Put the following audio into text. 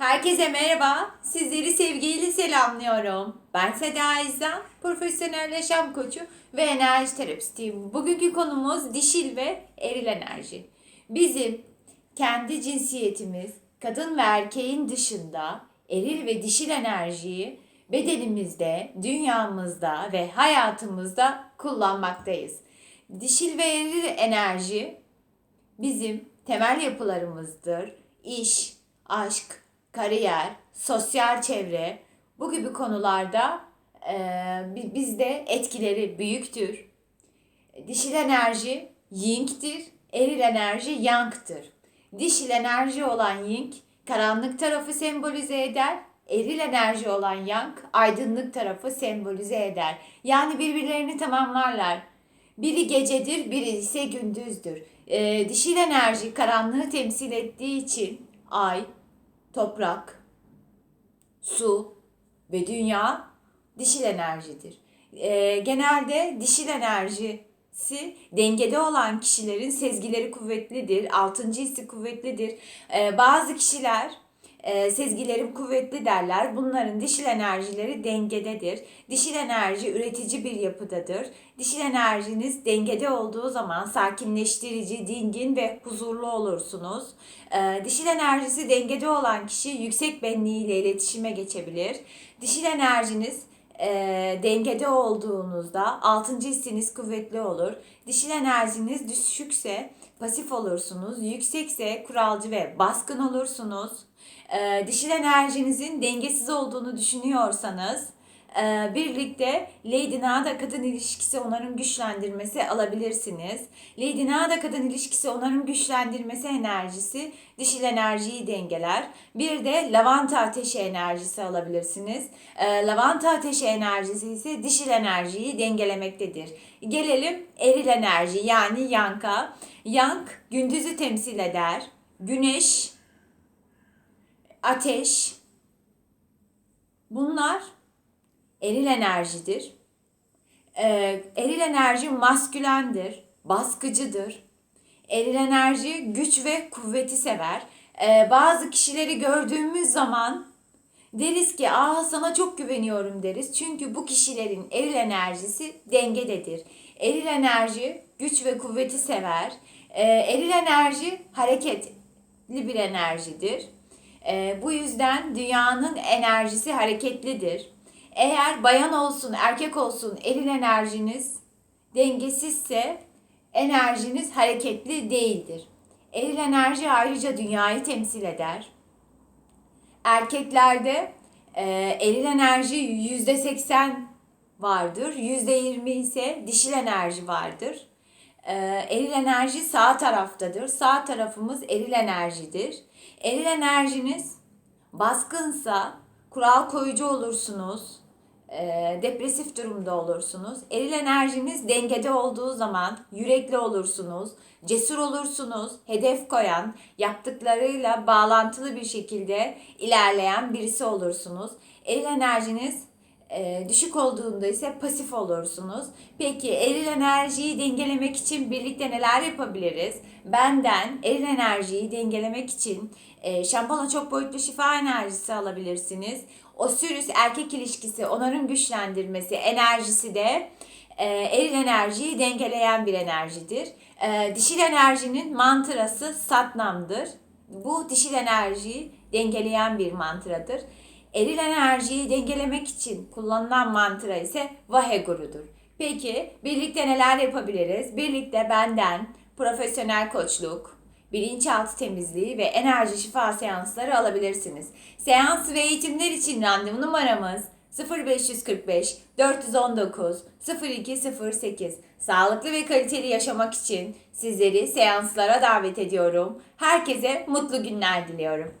Herkese merhaba. Sizleri sevgiyle selamlıyorum. Ben Seda İzdan, profesyonel yaşam koçu ve enerji terapistiyim. Bugünkü konumuz dişil ve eril enerji. Bizim kendi cinsiyetimiz, kadın ve erkeğin dışında eril ve dişil enerjiyi bedenimizde, dünyamızda ve hayatımızda kullanmaktayız. Dişil ve eril enerji bizim temel yapılarımızdır. İş, aşk, kariyer, sosyal çevre bu gibi konularda e, bi- bizde etkileri büyüktür. Dişil enerji ying'tir, eril enerji yang'tır. Dişil enerji olan ying karanlık tarafı sembolize eder, eril enerji olan yang aydınlık tarafı sembolize eder. Yani birbirlerini tamamlarlar. Biri gecedir, biri ise gündüzdür. Ee, dişil enerji karanlığı temsil ettiği için ay, toprak, su ve dünya dişil enerjidir. Ee, genelde dişil enerjisi dengede olan kişilerin sezgileri kuvvetlidir, altıncı hissi kuvvetlidir. Ee, bazı kişiler e, sezgilerim kuvvetli derler. Bunların dişil enerjileri dengededir. Dişil enerji üretici bir yapıdadır. Dişil enerjiniz dengede olduğu zaman sakinleştirici, dingin ve huzurlu olursunuz. Ee, dişil enerjisi dengede olan kişi yüksek benliğiyle iletişime geçebilir. Dişil enerjiniz e, dengede olduğunuzda altıncı hissiniz kuvvetli olur. Dişil enerjiniz düşükse pasif olursunuz. Yüksekse kuralcı ve baskın olursunuz. E, dişil enerjinizin dengesiz olduğunu düşünüyorsanız e, birlikte Lady Nada kadın ilişkisi onarım güçlendirmesi alabilirsiniz. Lady Nada kadın ilişkisi onarım güçlendirmesi enerjisi dişil enerjiyi dengeler. Bir de lavanta ateşi enerjisi alabilirsiniz. E, lavanta ateşi enerjisi ise dişil enerjiyi dengelemektedir. Gelelim eril enerji yani yanka. Yank gündüzü temsil eder. Güneş, ateş. Bunlar eril enerjidir. Ee, eril enerji maskülendir, baskıcıdır. Eril enerji güç ve kuvveti sever. Ee, bazı kişileri gördüğümüz zaman deriz ki aa sana çok güveniyorum deriz. Çünkü bu kişilerin eril enerjisi dengededir. Eril enerji güç ve kuvveti sever. Ee, eril enerji hareketli bir enerjidir. Ee, bu yüzden dünyanın enerjisi hareketlidir. Eğer bayan olsun, erkek olsun eril enerjiniz dengesizse enerjiniz hareketli değildir. Eril enerji ayrıca dünyayı temsil eder. Erkeklerde e, eril enerji yüzde seksen vardır. Yüzde yirmi ise dişil enerji vardır. E, eril enerji sağ taraftadır. Sağ tarafımız eril enerjidir. Eril enerjiniz baskınsa kural koyucu olursunuz. E, depresif durumda olursunuz. Eril enerjiniz dengede olduğu zaman yürekli olursunuz, cesur olursunuz, hedef koyan, yaptıklarıyla bağlantılı bir şekilde ilerleyen birisi olursunuz. Eril enerjiniz e, düşük olduğunda ise pasif olursunuz. Peki eril enerjiyi dengelemek için birlikte neler yapabiliriz? Benden eril enerjiyi dengelemek için e, şampanya çok boyutlu şifa enerjisi alabilirsiniz. Osiris erkek ilişkisi, onarım güçlendirmesi enerjisi de e, eril enerjiyi dengeleyen bir enerjidir. E, dişil enerjinin mantrası Satnam'dır. Bu dişil enerjiyi dengeleyen bir mantradır. Eril enerjiyi dengelemek için kullanılan mantra ise Vaheguru'dur. Peki birlikte neler yapabiliriz? Birlikte benden profesyonel koçluk, bilinçaltı temizliği ve enerji şifa seansları alabilirsiniz. Seans ve eğitimler için randevu numaramız 0545 419 0208. Sağlıklı ve kaliteli yaşamak için sizleri seanslara davet ediyorum. Herkese mutlu günler diliyorum.